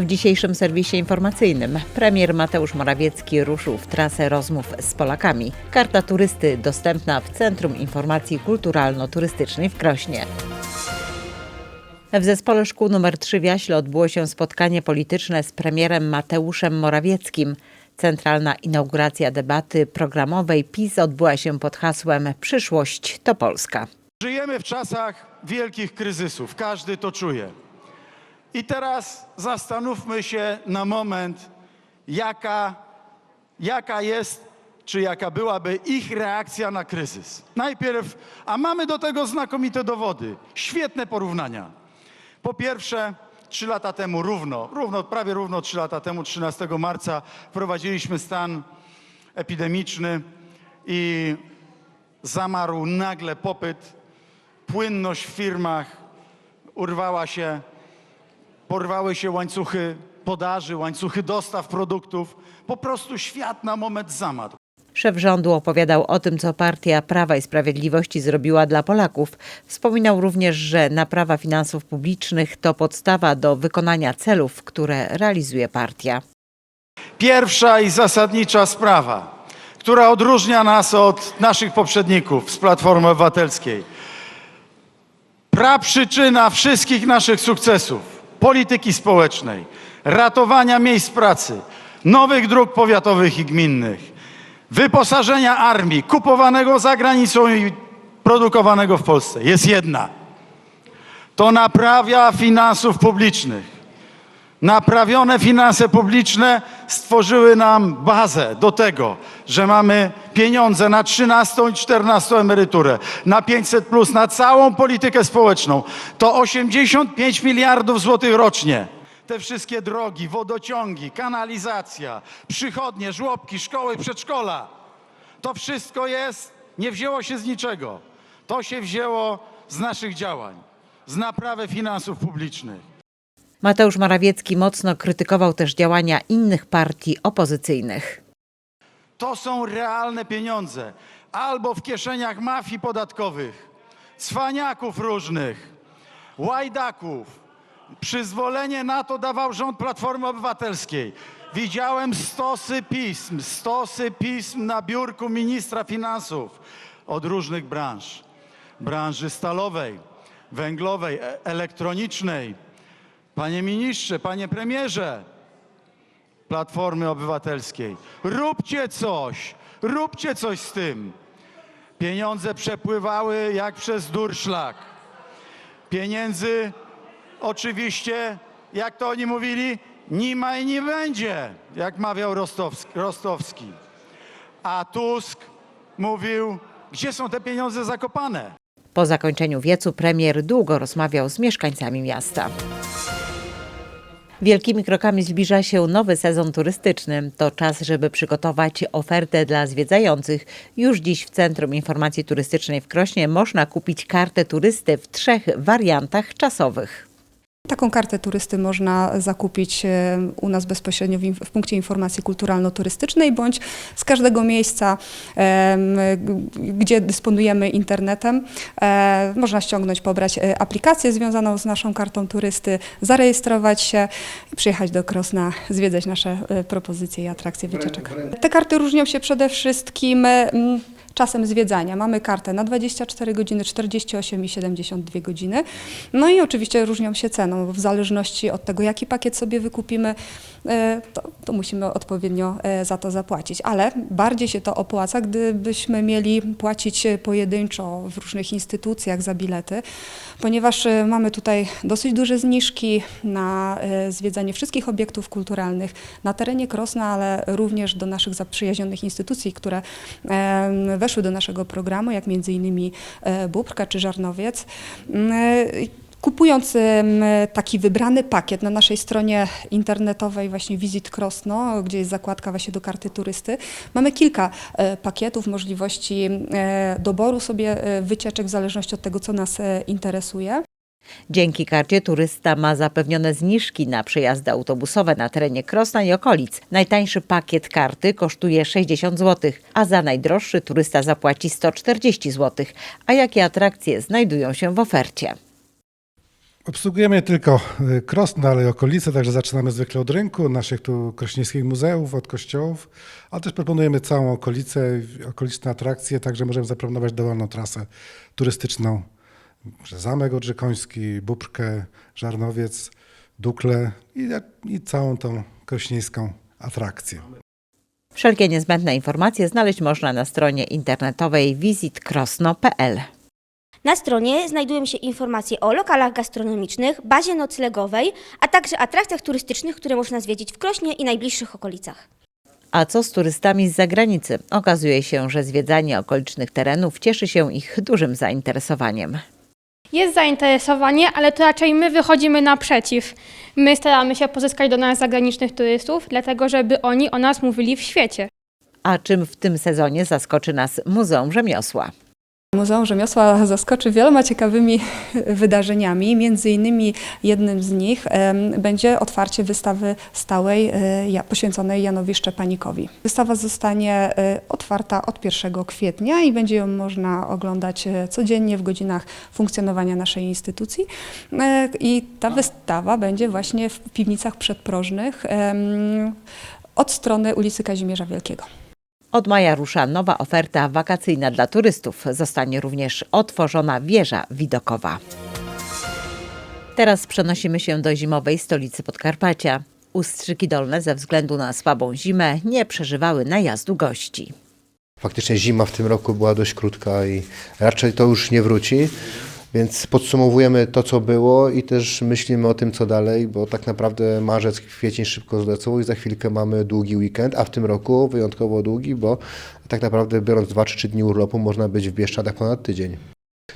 W dzisiejszym serwisie informacyjnym premier Mateusz Morawiecki ruszył w trasę rozmów z Polakami. Karta turysty dostępna w Centrum Informacji Kulturalno-Turystycznej w Krośnie. W zespole szkół nr 3 w Jaśle odbyło się spotkanie polityczne z premierem Mateuszem Morawieckim. Centralna inauguracja debaty programowej PiS odbyła się pod hasłem Przyszłość to Polska. Żyjemy w czasach wielkich kryzysów, każdy to czuje. I teraz zastanówmy się na moment, jaka, jaka jest, czy jaka byłaby ich reakcja na kryzys. Najpierw, a mamy do tego znakomite dowody, świetne porównania. Po pierwsze, trzy lata temu równo, równo, prawie równo trzy lata temu, 13 marca, wprowadziliśmy stan epidemiczny i zamarł nagle popyt, płynność w firmach urwała się, porwały się łańcuchy podaży, łańcuchy dostaw produktów. Po prostu świat na moment zamarł. Szef rządu opowiadał o tym, co partia Prawa i Sprawiedliwości zrobiła dla Polaków. Wspominał również, że naprawa finansów publicznych to podstawa do wykonania celów, które realizuje partia. Pierwsza i zasadnicza sprawa, która odróżnia nas od naszych poprzedników z Platformy Obywatelskiej. Praprzyczyna wszystkich naszych sukcesów, polityki społecznej, ratowania miejsc pracy, nowych dróg powiatowych i gminnych, wyposażenia armii, kupowanego za granicą i produkowanego w Polsce jest jedna. To naprawia finansów publicznych. Naprawione finanse publiczne stworzyły nam bazę do tego, że mamy pieniądze na 13 i 14 emeryturę, na 500 plus, na całą politykę społeczną. To 85 miliardów złotych rocznie. Te wszystkie drogi, wodociągi, kanalizacja, przychodnie, żłobki, szkoły, przedszkola. To wszystko jest, nie wzięło się z niczego. To się wzięło z naszych działań, z naprawy finansów publicznych. Mateusz Morawiecki mocno krytykował też działania innych partii opozycyjnych. To są realne pieniądze. Albo w kieszeniach mafii podatkowych, cwaniaków różnych, łajdaków. Przyzwolenie na to dawał rząd Platformy Obywatelskiej. Widziałem stosy pism, stosy pism na biurku ministra finansów od różnych branż. Branży stalowej, węglowej, e- elektronicznej. Panie ministrze, panie premierze, Platformy Obywatelskiej. Róbcie coś, róbcie coś z tym. Pieniądze przepływały jak przez durszlak. Pieniędzy oczywiście, jak to oni mówili, nie ma i nie będzie, jak mawiał Rostowski. Rostowski. A Tusk mówił, gdzie są te pieniądze zakopane? Po zakończeniu wiecu premier długo rozmawiał z mieszkańcami miasta. Wielkimi krokami zbliża się nowy sezon turystyczny. To czas, żeby przygotować ofertę dla zwiedzających. Już dziś w Centrum Informacji Turystycznej w Krośnie można kupić kartę turysty w trzech wariantach czasowych. Taką kartę turysty można zakupić e, u nas bezpośrednio w, w punkcie informacji kulturalno-turystycznej bądź z każdego miejsca, g- gdzie dysponujemy internetem. E, Można ściągnąć, pobrać e, aplikację związaną z naszą kartą turysty, zarejestrować się i przyjechać do Krosna, zwiedzać nasze e, propozycje i atrakcje wycieczek. Te karty różnią się przede wszystkim czasem zwiedzania. Mamy kartę na 24 godziny, 48 i 72 godziny. No i oczywiście różnią się ceną. bo W zależności od tego, jaki pakiet sobie wykupimy, e, to, to musimy odpowiednio e, za to zapłacić. Ale bardziej się to opłaca, gdybyśmy mieli płacić pojedynczo w różnych instytucjach za bilety, ponieważ e, mamy tutaj dosyć duże zniżki na zwiedzanie wszystkich obiektów kulturalnych na terenie Krosna, ale również do naszych zaprzyjaźnionych instytucji, które weszły do naszego programu, jak między innymi e, Bóbrka czy Żarnowiec. Mm, e, Kupując taki wybrany pakiet na naszej stronie internetowej właśnie Visit Krosno, gdzie jest zakładka właśnie do karty turysty, mamy kilka e, pakietów, możliwości doboru sobie wycieczek w zależności od tego, co nas interesuje. Dzięki karcie turysta ma zapewnione zniżki na przejazdy autobusowe na terenie Krosna i okolic. Najtańszy pakiet karty kosztuje 60 zł, a za najdroższy turysta zapłaci 140 zł. A jakie atrakcje znajdują się w ofercie? Obsługujemy tylko y, Krosno, ale i okolice, także zaczynamy zwykle od rynku, naszych tu krośnieńskich muzeów, od kościołów, ale też proponujemy całą okolicę, okoliczne atrakcje, także możemy zaproponować dowolną trasę turystyczną, Zamek Odrzekoński, Bubrzkę, Żarnowiec, Dukle i, i całą tą krośnieńską atrakcję. Wszelkie niezbędne informacje znaleźć można na stronie internetowej visitkrosno.pl. Na stronie znajdują się informacje o lokalach gastronomicznych, bazie noclegowej, a także atrakcjach turystycznych, które można zwiedzić w Krośnie i najbliższych okolicach. A co z turystami z zagranicy? Okazuje się, że zwiedzanie okolicznych terenów cieszy się ich dużym zainteresowaniem. Jest zainteresowanie, ale to raczej my wychodzimy naprzeciw. My staramy się pozyskać do nas zagranicznych turystów, dlatego żeby oni o nas mówili w świecie. A czym w tym sezonie zaskoczy nas Muzeum Rzemiosła? Muzeum Rzemiosła zaskoczy wieloma ciekawymi wydarzeniami. Między innymi jednym z nich będzie otwarcie wystawy stałej e, poświęconej Janowi Szczepanikowi. Wystawa zostanie e, otwarta od 1 kwietnia i będzie ją można oglądać e, codziennie w godzinach funkcjonowania naszej instytucji. I ta wystawa będzie właśnie w piwnicach przedprożnych od strony ulicy Kazimierza Wielkiego. Od maja rusza nowa oferta wakacyjna dla turystów. Zostanie również otworzona wieża widokowa. Teraz przenosimy się do zimowej stolicy Podkarpacia. Ustrzyki Dolne ze względu na słabą zimę nie przeżywały najazdu gości. Faktycznie zima w tym roku była dość krótka i raczej to już nie wróci. Więc podsumowujemy to, co było i też myślimy o tym, co dalej, bo tak naprawdę marzec, kwiecień szybko zlecą i za chwilkę mamy długi weekend, a w tym roku wyjątkowo długi, bo tak naprawdę biorąc 2 czy 3 dni urlopu można być w Bieszczadach ponad tydzień.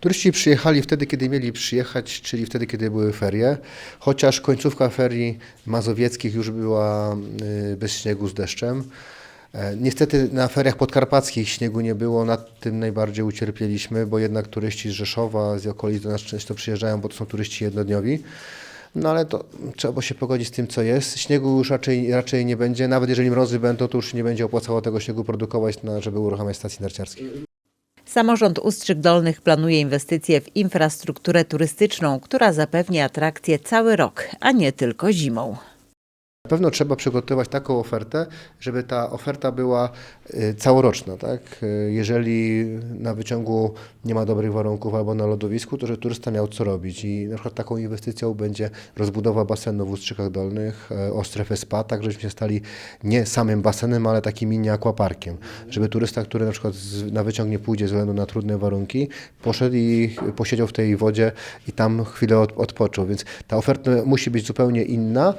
Turyści przyjechali wtedy, kiedy mieli przyjechać, czyli wtedy, kiedy były ferie, chociaż końcówka ferii mazowieckich już była y, bez śniegu z deszczem. E, Niestety na feriach podkarpackich śniegu nie było, nad tym najbardziej ucierpieliśmy, bo jednak turyści z Rzeszowa, z okolic do nas często przyjeżdżają, bo to są turyści jednodniowi. No ale to trzeba się pogodzić z tym, co jest. Śniegu już raczej, raczej nie będzie, nawet jeżeli mrozy będą, to już nie będzie opłacało tego śniegu produkować, na, żeby uruchamiać stacje narciarskie. Samorząd Ustrzyk Dolnych planuje inwestycje w infrastrukturę turystyczną, która zapewni atrakcje cały rok, a nie tylko zimą. Pewno trzeba przygotować taką ofertę, żeby ta oferta była y, całoroczna. Tak? Y, Jeżeli na wyciągu nie ma dobrych warunków albo na lodowisku, to żeby turysta miał co robić. I na przykład taką inwestycją będzie rozbudowa basenu w Ustrzykach Dolnych e, o strefę spa, tak żebyśmy stali nie samym basenem, ale takim mini aquaparkiem. Żeby turysta, który na przykład na wyciąg nie pójdzie ze względu na trudne warunki, poszedł i posiedział w tej wodzie i tam chwilę od, odpoczął. Więc ta oferta musi być zupełnie inna.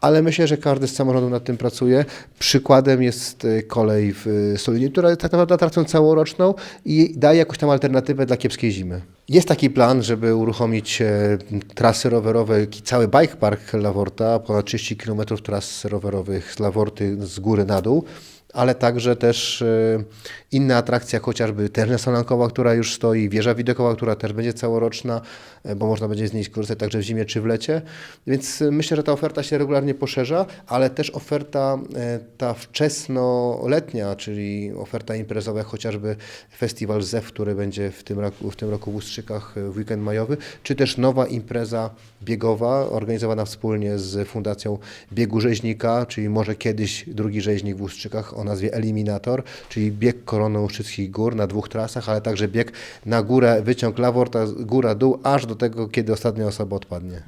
Ale myślę, że każdy z samorządu nad tym pracuje. Przykładem jest e, kolej w e, Solinie, która tak naprawdę atrakcją całoroczną i daje jakąś tam alternatywę dla kiepskiej zimy. Jest taki plan, żeby uruchomić e, trasy rowerowe, cały bike park Laworta, ponad 30 km tras rowerowych z Laworty z góry na dół ale także też e, inne atrakcje, chociażby terna solankowa, która już stoi, wieża widokowa, która też będzie całoroczna, e, bo można będzie z niej skorzystać także w zimie czy w lecie. Więc e, myślę, że ta oferta się regularnie poszerza, ale też oferta e, ta wczesnoletnia, czyli oferta imprezowa, chociażby festiwal ZEW, który będzie w tym roku w, tym roku w Ustrzykach e, w weekend majowy, czy też nowa impreza biegowa organizowana wspólnie z Fundacją Biegu Rzeźnika, czyli może kiedyś drugi rzeźnik w Ustrzykach o nazwie Eliminator, czyli bieg koroną Ustrzyckich Gór na dwóch trasach, ale także bieg na górę, wyciąg Laworta, góra-dół, aż do tego, kiedy ostatnia osoba odpadnie.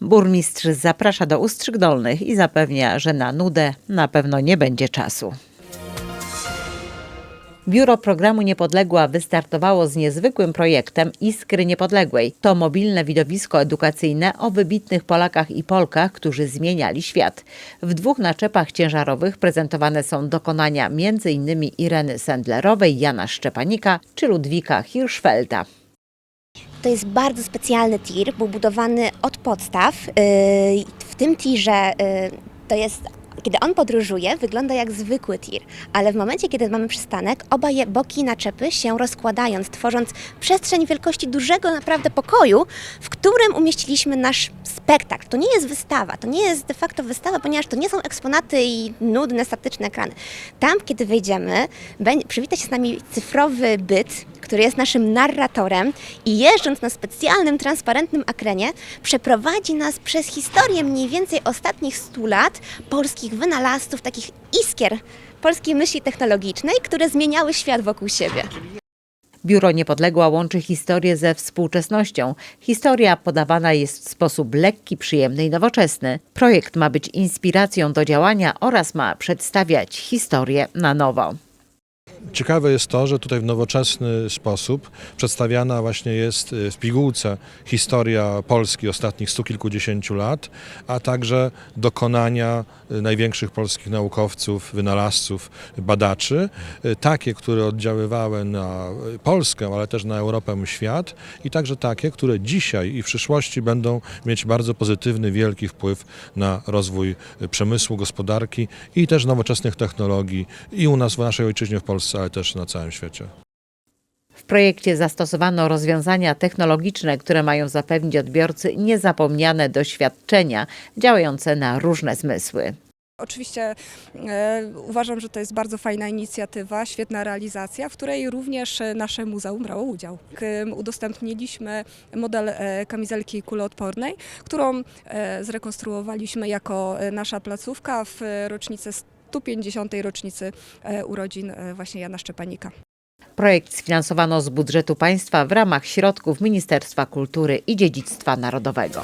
Burmistrz zaprasza do Ustrzyk Dolnych i zapewnia, że na nudę na pewno nie będzie czasu. Biuro Programu Niepodległa wystartowało z niezwykłym projektem Iskry Niepodległej. To mobilne widowisko edukacyjne o wybitnych Polakach i Polkach, którzy zmieniali świat. W dwóch naczepach ciężarowych prezentowane są dokonania m.in. Ireny Sendlerowej, Jana Szczepanika czy Ludwika Hirschfelda. To jest bardzo specjalny tir, był budowany od podstaw. Yy, W tym tirze yy, to jest. Kiedy on podróżuje, wygląda jak zwykły tir, ale w momencie, kiedy mamy przystanek, oba je boki naczepy się rozkładając, tworząc przestrzeń wielkości dużego naprawdę pokoju, w którym umieściliśmy nasz spektakl. To nie jest wystawa, to nie jest de facto wystawa, ponieważ to nie są eksponaty i nudne, statyczne ekrany. Tam, kiedy wejdziemy, przywita się z nami cyfrowy byt, który jest naszym narratorem i jeżdżąc na specjalnym, transparentnym akrenie, przeprowadzi nas przez historię mniej więcej ostatnich 100 lat polskich wynalazców, takich iskier polskiej myśli technologicznej, które zmieniały świat wokół siebie. Biuro Niepodległa łączy historię ze współczesnością. Historia podawana jest w sposób lekki, przyjemny i nowoczesny. Projekt ma być inspiracją do działania oraz ma przedstawiać historię na nowo. Ciekawe jest to, że tutaj w nowoczesny sposób przedstawiana właśnie jest y, w pigułce historia Polski ostatnich stu kilkudziesięciu lat, a także dokonania y, największych polskich naukowców, wynalazców, badaczy, y, takie, które oddziaływały na Polskę, ale też na Europę świat i także takie, które dzisiaj i w przyszłości będą mieć bardzo pozytywny, wielki wpływ na rozwój przemysłu, gospodarki i też nowoczesnych technologii i u nas w naszej ojczyźnie w Polsce, ale też na całym świecie. W projekcie zastosowano rozwiązania technologiczne, które mają zapewnić odbiorcy niezapomniane doświadczenia działające na różne zmysły. Oczywiście e, uważam, że to jest bardzo fajna inicjatywa, świetna realizacja, w której również e, nasze muzeum brało udział. Udostępniliśmy model e, kamizelki kuloodpornej, którą e, zrekonstruowaliśmy jako e, nasza placówka w e, rocznicę 150. rocznicy e, urodzin e, właśnie Jana Szczepanika. Projekt sfinansowano z budżetu państwa w ramach środków Ministerstwa Kultury i Dziedzictwa Narodowego.